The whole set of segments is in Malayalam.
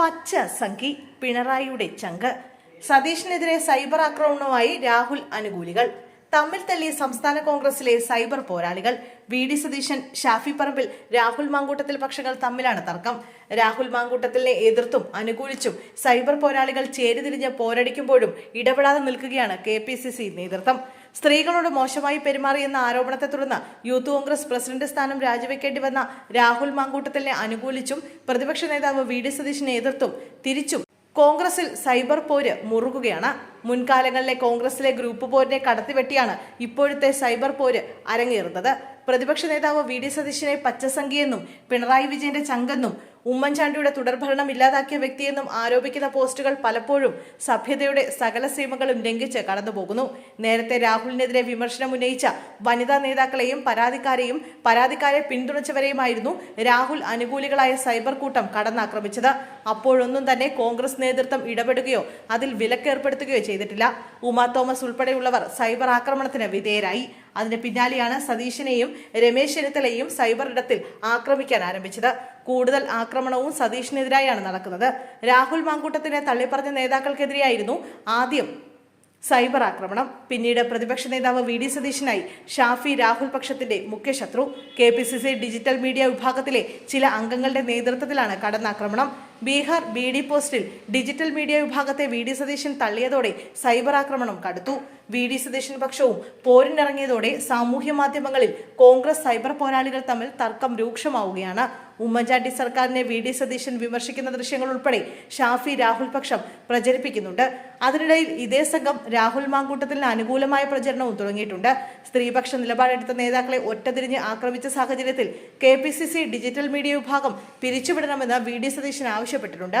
പച്ച സംഖി പിണറായിയുടെ ചങ്ക്. സതീഷിനെതിരെ സൈബർ ആക്രമണവുമായി രാഹുൽ അനുകൂലികൾ. തമ്മിൽ തല്ലിയ സംസ്ഥാന കോൺഗ്രസിലെ സൈബർ പോരാളികൾ. വി ഡി സതീശൻ ഷാഫി പറമ്പിൽ രാഹുൽ മാങ്കൂട്ടത്തിൽ പക്ഷങ്ങൾ തമ്മിലാണ് തർക്കം. രാഹുൽ മാങ്കൂട്ടത്തിലെ എതിർത്തും അനുകൂലിച്ചും സൈബർ പോരാളികൾ ചേരിതിരിഞ്ഞ് പോരടിക്കുമ്പോഴും ഇടപെടാതെ നിൽക്കുകയാണ് കെ നേതൃത്വം. സ്ത്രീകളോട് മോശമായി പെരുമാറിയെന്ന ആരോപണത്തെ തുടർന്ന് യൂത്ത് കോൺഗ്രസ് പ്രസിഡന്റ് സ്ഥാനം രാജിവെക്കേണ്ടി വന്ന രാഹുൽ മാങ്കൂട്ടത്തിനെ അനുകൂലിച്ചും പ്രതിപക്ഷ നേതാവ് വി ഡി സതീശിനെ എതിർത്തും തിരിച്ചും കോൺഗ്രസിൽ സൈബർ പോര് മുറുകുകയാണ്. മുൻകാലങ്ങളിലെ കോൺഗ്രസിലെ ഗ്രൂപ്പ് പോരിനെ കടത്തിവെട്ടിയാണ് ഇപ്പോഴത്തെ സൈബർ പോര് അരങ്ങേറുന്നത്. പ്രതിപക്ഷ നേതാവ് വി ഡി സതീശിനെ പച്ചസംഖ്യയെന്നും പിണറായി വിജയന്റെ ചങ്കെന്നും ഉമ്മൻചാണ്ടിയുടെ തുടർഭരണം ഇല്ലാതാക്കിയ വ്യക്തിയെന്നും ആരോപിക്കുന്ന പോസ്റ്റുകൾ പലപ്പോഴും സഭ്യതയുടെ സകല സീമകളും ലംഘിച്ച് കടന്നുപോകുന്നു. നേരത്തെ രാഹുലിനെതിരെ വിമർശനം ഉന്നയിച്ച വനിതാ നേതാക്കളെയും പരാതിക്കാരെയും പരാതിക്കാരെ പിന്തുണച്ചവരെയുമായിരുന്നു രാഹുൽ അനുകൂലികളായ സൈബർ കൂട്ടം കടന്നാക്രമിച്ചത്. അപ്പോഴൊന്നും തന്നെ കോൺഗ്രസ് നേതൃത്വം ഇടപെടുകയോ അതിൽ വിലക്കേർപ്പെടുത്തുകയോ ചെയ്തിട്ടില്ല. ഉമാ തോമസ് ഉൾപ്പെടെയുള്ളവർ സൈബർ ആക്രമണത്തിന് വിധേയരായി. അതിന് പിന്നാലെയാണ് സതീശിനെയും രമേശ് ചെന്നിത്തലയും സൈബർ ഇടത്തിൽ ആക്രമിക്കാൻ ആരംഭിച്ചത്. കൂടുതൽ ആക്രമണവും സതീഷിനെതിരായാണ് നടക്കുന്നത്. രാഹുൽ മാങ്കൂട്ടത്തിനെ തള്ളിപ്പറഞ്ഞ നേതാക്കൾക്കെതിരെയായിരുന്നു ആദ്യം സൈബർ ആക്രമണം. പിന്നീട് പ്രതിപക്ഷ നേതാവ് വി ഡി സതീശനായി ഷാഫി രാഹുൽ പക്ഷത്തിന്റെ മുഖ്യ ശത്രു. K P C C digital media വിഭാഗത്തിലെ ചില അംഗങ്ങളുടെ നേതൃത്വത്തിലാണ് കടന്നാക്രമണം. ബീഹാർ ബി ഡി പോസ്റ്റിൽ ഡിജിറ്റൽ മീഡിയ വിഭാഗത്തെ വി ഡി സതീശൻ തള്ളിയതോടെ സൈബർ ആക്രമണം കടുത്തു. വി ഡി സതീശൻ പക്ഷവും പോരിനിറങ്ങിയതോടെ സാമൂഹ്യ മാധ്യമങ്ങളിൽ കോൺഗ്രസ് സൈബർ പോരാളികൾ തമ്മിൽ തർക്കം രൂക്ഷമാവുകയാണ്. ഉമ്മൻചാണ്ടി സർക്കാരിനെ വി ഡി സതീശൻ വിമർശിക്കുന്ന ദൃശ്യങ്ങൾ ഉൾപ്പെടെ ഷാഫി രാഹുൽ പക്ഷം പ്രചരിപ്പിക്കുന്നുണ്ട്. അതിനിടയിൽ ഇതേ സംഘം രാഹുൽ മാങ്കൂട്ടത്തിന് അനുകൂലമായ പ്രചരണവും തുടങ്ങിയിട്ടുണ്ട്. സ്ത്രീപക്ഷ നിലപാടെടുത്ത നേതാക്കളെ ഒറ്റതിരിഞ്ഞ് ആക്രമിച്ച സാഹചര്യത്തിൽ കെ ഡിജിറ്റൽ മീഡിയ വിഭാഗം പിരിച്ചുവിടണമെന്ന് വി ഡി സതീശൻ ആവശ്യപ്പെട്ടിട്ടുണ്ട്.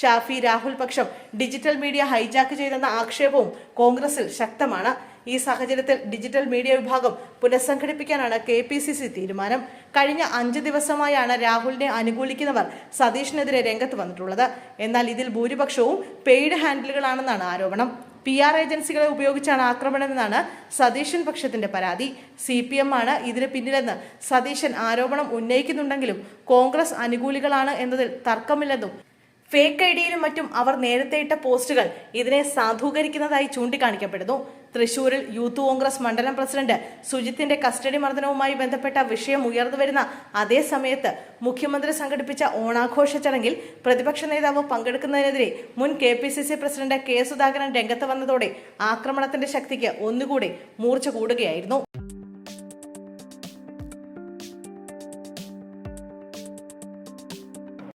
ഷാഫി രാഹുൽ പക്ഷം ഡിജിറ്റൽ മീഡിയ ഹൈജാക്ക് ചെയ്തെന്ന ആക്ഷേപവും കോൺഗ്രസിൽ ശക്തമാണ്. ഈ സാഹചര്യത്തിൽ ഡിജിറ്റൽ മീഡിയ വിഭാഗം പുനഃസംഘടിപ്പിക്കാനാണ് കെ പി സി സി തീരുമാനം. കഴിഞ്ഞ അഞ്ച് ദിവസമായാണ് രാഹുലിനെ അനുകൂലിക്കുന്നവർ സതീഷിനെതിരെ രംഗത്ത് വന്നിട്ടുള്ളത്. എന്നാൽ ഇതിൽ ഭൂരിപക്ഷവും പെയ്ഡ് ഹാൻഡിലുകളാണെന്നാണ് ആരോപണം. പി ആർ ഏജൻസികളെ ഉപയോഗിച്ചാണ് ആക്രമണമെന്നാണ് സതീശൻ പക്ഷത്തിന്റെ പരാതി. സി പി എം ആണ് ഇതിന് പിന്നിലെന്ന് സതീശൻ ആരോപണം ഉന്നയിക്കുന്നുണ്ടെങ്കിലും കോൺഗ്രസ് അനുകൂലികളാണ് എന്നതിൽ തർക്കമില്ലെന്നും ഫേക്ക് ഐ ഡിയിലും മറ്റും അവർ നേരത്തെ ഇട്ട പോസ്റ്റുകൾ ഇതിനെ സാധൂകരിക്കുന്നതായി ചൂണ്ടിക്കാണിക്കപ്പെടുന്നു. തൃശൂരിൽ യൂത്ത് കോൺഗ്രസ് മണ്ഡലം പ്രസിഡന്റ് സുജിത്തിന്റെ കസ്റ്റഡി മർദ്ദനവുമായി ബന്ധപ്പെട്ട വിഷയം ഉയർന്നുവരുന്ന അതേ സമയത്ത് മുഖ്യമന്ത്രി സംഘടിപ്പിച്ച ഓണാഘോഷ ചടങ്ങിൽ പ്രതിപക്ഷ നേതാവ് പങ്കെടുക്കുന്നതിനെതിരെ മുൻ K P C C president K Sudhakaran രംഗത്ത് വന്നതോടെ ആക്രമണത്തിന്റെ ശക്തിക്ക് ഒന്നുകൂടി മൂർച്ച കൂടുകയായിരുന്നു.